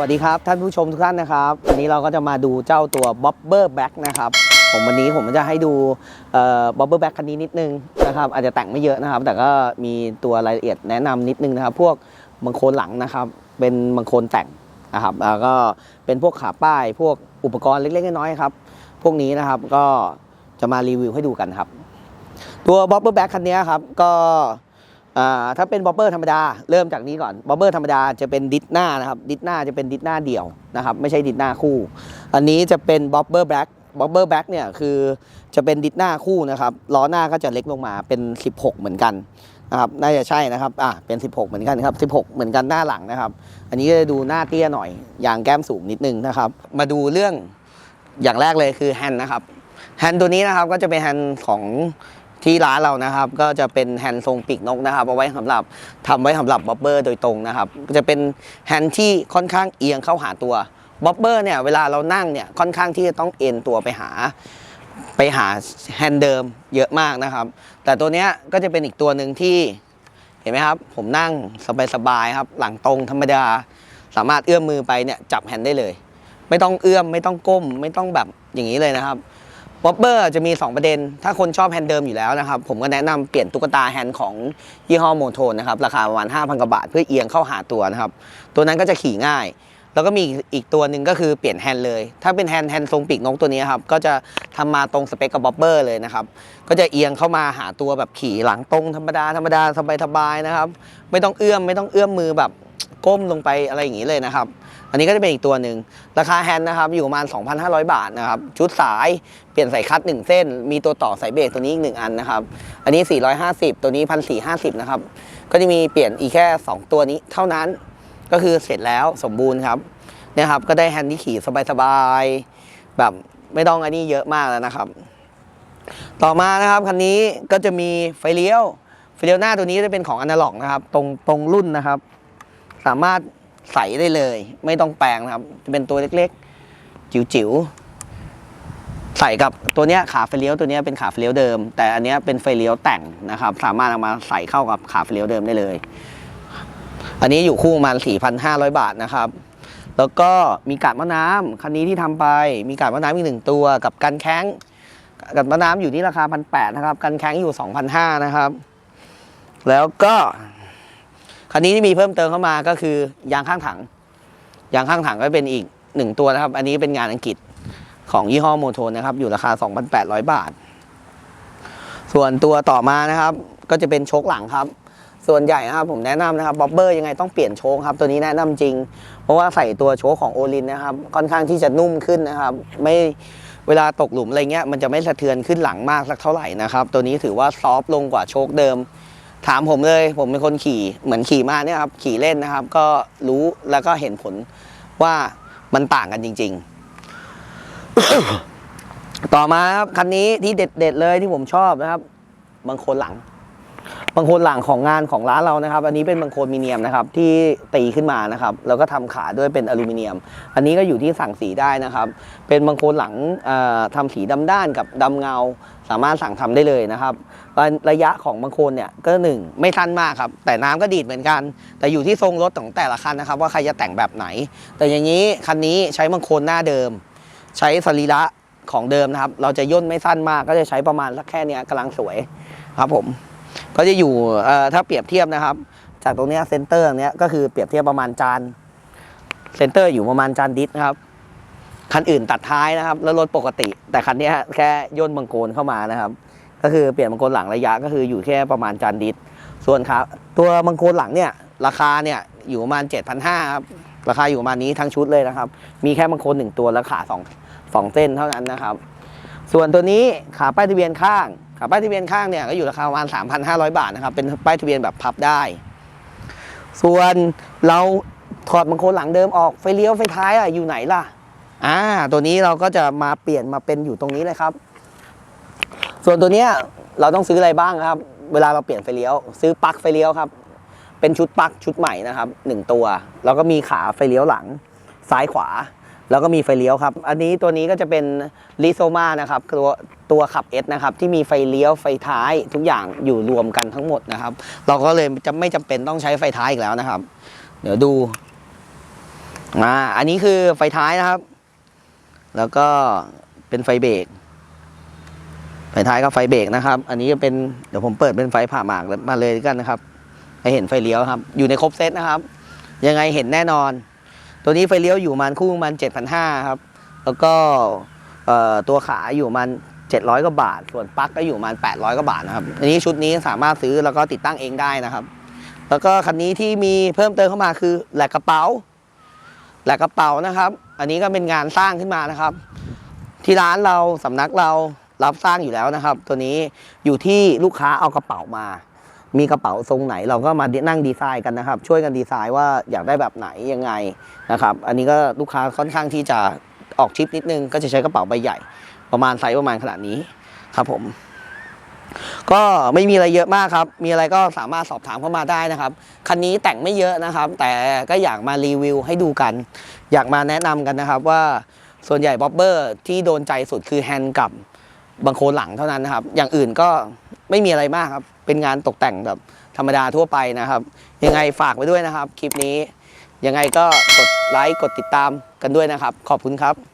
วัสดีครับ ท่านผู้ชมทุกท่านนะครับ วันนี้เราก็จะมาดูเจ้าตัว Bobber Back นะครับผมวันนี้ผมจะให้ดูเอ่อ Bobber Back คันนี้นิดนึงนะครับอาจจะแต่งไม่เยอะนะครับ แต่ก็มีตัวรายละเอียดแนะนำนิดนึงนะครับ พวกบังโคนหลังนะครับ เป็นบังโคนแต่งนะครับแล้วก็เป็นพวกขาป้าย พวกอุปกรณ์เล็กๆน้อยๆครับ พวกนี้นะครับก็จะมารีวิวให้ดูกันครับ ตัว Bobber Back คันนี้ครับก็ ถ้าเป็น Bobber ธรรมดา เริ่มจากนี้ก่อน Bobber ธรรมดาจะเป็นดิสหน้านะครับดิสหน้าจะเป็นดิสหน้าเดี่ยวนะครับไม่ใช่ดิสหน้าคู่ อันนี้จะเป็น Bobber Back Bobber Back เนี่ยคือจะเป็นดิสหน้าคู่นะครับล้อหน้าก็จะเล็กลงมาเป็น 16 เหมือนกันนะครับน่าจะใช่นะครับอะเป็น 16 เหมือนกันครับ 16 เหมือนกันหน้าหลังนะครับ อันนี้ก็จะดูหน้าเตี้ยหน่อยยางแก้มสูงนิดนึงนะครับ มาดูเรื่องอย่างแรกเลยคือแฮนด์นะครับแฮนด์ตัวนี้นะครับก็จะเป็นแฮนด์ของ ที่ร้านเรานะครับก็จะเป็นแฮนด์ทรงปีกนกนะครับเอาไว้สำหรับทำไว้สำหรับบ๊อบเบอร์โดยตรงนะครับจะเป็นแฮนด์ที่ค่อนข้างเอียงเข้าหาตัวบ๊อบเบอร์เนี่ยเวลาเรานั่งเนี่ยค่อนข้างที่จะต้องเอ็นตัวไปหาไปหาแฮนด์เดิมเยอะมากนะครับ แต่ตัวเนี้ยก็จะเป็นอีกตัวหนึ่งที่เห็นไหมครับ ผมนั่งสบายๆครับ หลังตรงธรรมดา สามารถเอื้อมมือไปเนี่ยจับแฮนด์ได้เลย ไม่ต้องเอื้อมไม่ต้องก้ม ไม่ต้องแบบอย่างนี้เลยนะครับ บ๊อบเบอร์จะมี 2 ประเด็น ถ้าคนชอบแฮนด์เดิมอยู่แล้วนะครับ ผมก็แนะนำเปลี่ยนตุ๊กตาแฮนด์ของยี่ห้อโมโทนนะครับ ราคาประมาณ 5,000กว่าบาทเพื่อเอียงเข้าหาตัวนะครับ ตัวนั้นก็จะขี่ง่าย แล้วก็มีอีกตัวหนึ่งก็คือเปลี่ยนแฮนด์เลย ถ้าเป็นแฮนด์แฮนด์ทรงปีกนกตัวนี้ครับ ก็จะทำมาตรงสเปคกับบ๊อบเบอร์เลยนะครับ ก็จะเอียงเข้ามาหาตัวแบบขี่หลังตรงธรรมดาธรรมดาสบายๆนะครับ ไม่ต้องเอื้อมไม่ต้องเอื้อมมือแบบ ก้มลงไปอะไรอย่างนี้เลยนะครับ อันนี้ก็จะเป็นอีกตัวหนึ่งราคาแฮนด์นะครับอยู่ประมาณ 2,500 บาทนะครับชุดสายเปลี่ยนสายคัด 1 เส้น มีตัวต่อสายเบรกตัวนี้อีก 1 อันนะครับอันนี้ 450 ตัวนี้ 1,450 นะครับก็จะมีเปลี่ยนอีกแค่ 2 ตัวนี้เท่านั้นก็คือเสร็จแล้วสมบูรณ์ครับเนี่ยครับก็ได้แฮนด์ที่ขี่สบายๆแบบไม่ต้องอันนี้เยอะมากแล้วนะครับ ต่อมานะครับคันนี้ก็จะมีไฟเลี้ยวไฟเลี้ยวหน้าตัวนี้จะเป็นของอนาล็อกนะครับ ตรงตรงรุ่นนะครับ สามารถใส่ได้เลย ไม่ต้องแปลงนะครับ จะเป็นตัวเล็กๆ จิ๋วๆ ใส่กับตัวเนี้ยขาไฟเลี้ยวตัวเนี้ยเป็นขาไฟเลี้ยวเดิม แต่อันเนี้ยเป็นไฟเลี้ยวแต่งนะครับ สามารถเอามาใส่เข้ากับขาไฟเลี้ยวเดิมได้เลย อันนี้อยู่คู่ประมาณ4,500 บาทนะครับ แล้วก็มีกาดมะน้ำคันนี้ที่ทำไป มีกาดมะน้ำอีกหนึ่งตัวกับกันแข้งกาดมะน้ำอยู่ที่ราคา1,800นะครับ กันแข้งอยู่2,500นะครับ แล้วก็ คันนี้ที่มีเพิ่มเติมเข้ามาก็คือยางข้างถัง ยางข้างถังก็เป็นอีกหนึ่งตัวนะครับ อันนี้เป็นงานอังกฤษของยี่ห้อโมโทนนะครับ อยู่ราคา 2,800 บาท ส่วนตัวต่อมานะครับ ก็จะเป็นโชคหลังครับ ส่วนใหญ่นะครับผมแนะนำนะครับบ๊อบเบอร์ยังไงต้องเปลี่ยนโชคครับ ตัวนี้แนะนำจริง เพราะว่าใส่ตัวโชคของโอลินนะครับ ค่อนข้างที่จะนุ่มขึ้นนะครับ ไม่เวลาตกหลุมอะไรเงี้ยมันจะไม่สะเทือนขึ้นหลังมากสักเท่าไหร่นะครับ ตัวนี้ถือว่าซอฟต์ลงกว่าโชคเดิม ถามผมเลย ผมเป็นคนขี่เหมือนขี่มาเนี่ยครับขี่เล่นนะครับ ก็รู้แล้วก็เห็นผลว่ามันต่างกันจริง ๆ ต่อมาครับคันนี้ที่เด็ด ๆ เลยที่ผมชอบนะครับ บางคนหลัง บางโคนหลังของงานของร้านเรานะครับ อันนี้เป็นบางโคนมิเนียมนะครับที่ตีขึ้นมานะครับ แล้วก็ทำขาด้วยเป็นอลูมิเนียม อันนี้ก็อยู่ที่สั่งสีได้นะครับ เป็นบางโคนหลังเอ่อทำสีดำด้านกับดำเงา สามารถสั่งทำได้เลยนะครับ ระยะของบางโคนเนี่ยก็หนึ่งไม่สั้นมากครับ แต่น้ำก็ดีดเหมือนกัน แต่อยู่ที่ทรงรถของแต่ละคันนะครับ ว่าใครจะแต่งแบบไหน แต่อย่างนี้คันนี้ใช้บางโคนหน้าเดิม ใช้สรีระของเดิมนะครับ เราจะย่นไม่สั้นมากก็จะใช้ประมาณสักแค่เนี้ยกำลังสวยครับผม ก็จะอยู่ถ้าเปรียบเทียบนะครับ จากตรงนี้เซนเตอร์เนี้ยก็คือเปรียบเทียบประมาณจานเซนเตอร์อยู่ประมาณจานดิสครับคันอื่นตัดท้ายนะครับ แล้วรถปกติ แต่คันนี้แค่ย่นบังโกนเข้ามานะครับ ก็คือเปลี่ยนบังโกนหลังระยะก็คืออยู่แค่ประมาณจานดิสส่วนครับตัวบังโกนหลังเนี่ยราคาเนี่ยอยู่ประมาณ7,500ครับราคาอยู่ประมาณนี้ทั้งชุดเลยนะครับ มีแค่บังโคนหนึ่งตัวและขาสองสองเส้นเท่านั้นนะครับ ส่วนตัวนี้ขาป้ายทะเบียนข้าง ป้ายทะเบียนข้างเนี่ยก็อยู่ราคาประมาณ 3,500 บาทนะครับ เป็นป้ายทะเบียนแบบพับได้ ส่วนเราถอดบังคลหลังเดิมออกไฟเลี้ยวไฟท้ายอะอยู่ไหนล่ะ อ่า ตัวนี้เราก็จะมาเปลี่ยนมาเป็นอยู่ตรงนี้เลยครับ ส่วนตัวเนี้ยเราต้องซื้ออะไรบ้างครับ เวลาเราเปลี่ยนไฟเลี้ยว ซื้อปลั๊กไฟเลี้ยวครับ เป็นชุดปลั๊กชุดใหม่นะครับหนึ่งตัว แล้วก็มีขาไฟเลี้ยวหลังซ้ายขวา แล้วก็มีไฟเลี้ยวครับ อันนี้ตัวนี้ก็จะเป็นลิโซมานะครับตัว ตัวขับ S นะครับที่มีไฟเลี้ยวไฟท้ายทุกอย่างอยู่รวมกันทั้งหมดนะครับ เราก็เลยจะไม่จำเป็นต้องใช้ไฟท้ายอีกแล้วนะครับ เดี๋ยวดูอ่าอันนี้คือไฟท้ายนะครับ แล้วก็เป็นไฟเบรกไฟท้ายกับไฟเบรกนะครับ อันนี้จะเป็นเดี๋ยวผมเปิดเป็นไฟผ่าหมากมาเลยกันนะครับให้เห็นไฟเลี้ยวครับ อยู่ในครบเซตนะครับ ยังไงเห็นแน่นอน ตัวนี้ไฟเลี้ยวอยู่มันคู่มันเจ็ดพันห้าครับ แล้วก็ตัวขาอยู่มัน เจ็ดร้อยกว่าบาท ส่วนปลั๊กก็อยู่ประมันแปดร้อยกว่าบาทนะครับ อันนี้ชุดนี้สามารถซื้อแล้วก็ติดตั้งเองได้นะครับ แล้วก็คันนี้ที่มีเพิ่มเติมเข้ามาคือแหลกกระเป๋า แหลกกระเป๋านะครับ อันนี้ก็เป็นงานสร้างขึ้นมานะครับ ที่ร้านเราสำนักเรารับสร้างอยู่แล้วนะครับ ตัวนี้อยู่ที่ลูกค้าเอากระเป๋ามา มีกระเป๋าทรงไหนเราก็มานั่งดีไซน์กันนะครับ ช่วยกันดีไซน์ว่าอยากได้แบบไหนยังไงนะครับ อันนี้ก็ลูกค้าค่อนข้างที่จะออกชิปนิดนึงก็จะใช้กระเป๋าใบใหญ่ ประมาณไซส์ประมาณขนาดนี้ครับผม ก็ไม่มีอะไรเยอะมากครับ มีอะไรก็สามารถสอบถามเข้ามาได้นะครับ คันนี้แต่งไม่เยอะนะครับ แต่ก็อยากมารีวิวให้ดูกัน อยากมาแนะนำกันนะครับว่าส่วนใหญ่บ๊อบเบอร์ที่โดนใจสุดคือแฮนด์กับบังโคลหลังเท่านั้นนะครับ อย่างอื่นก็ไม่มีอะไรมากครับ เป็นงานตกแต่งแบบธรรมดาทั่วไปนะครับ ยังไงฝากไว้ด้วยนะครับ คลิปนี้ ยังไงก็กดไลค์กดติดตามกันด้วยนะครับ ขอบคุณครับ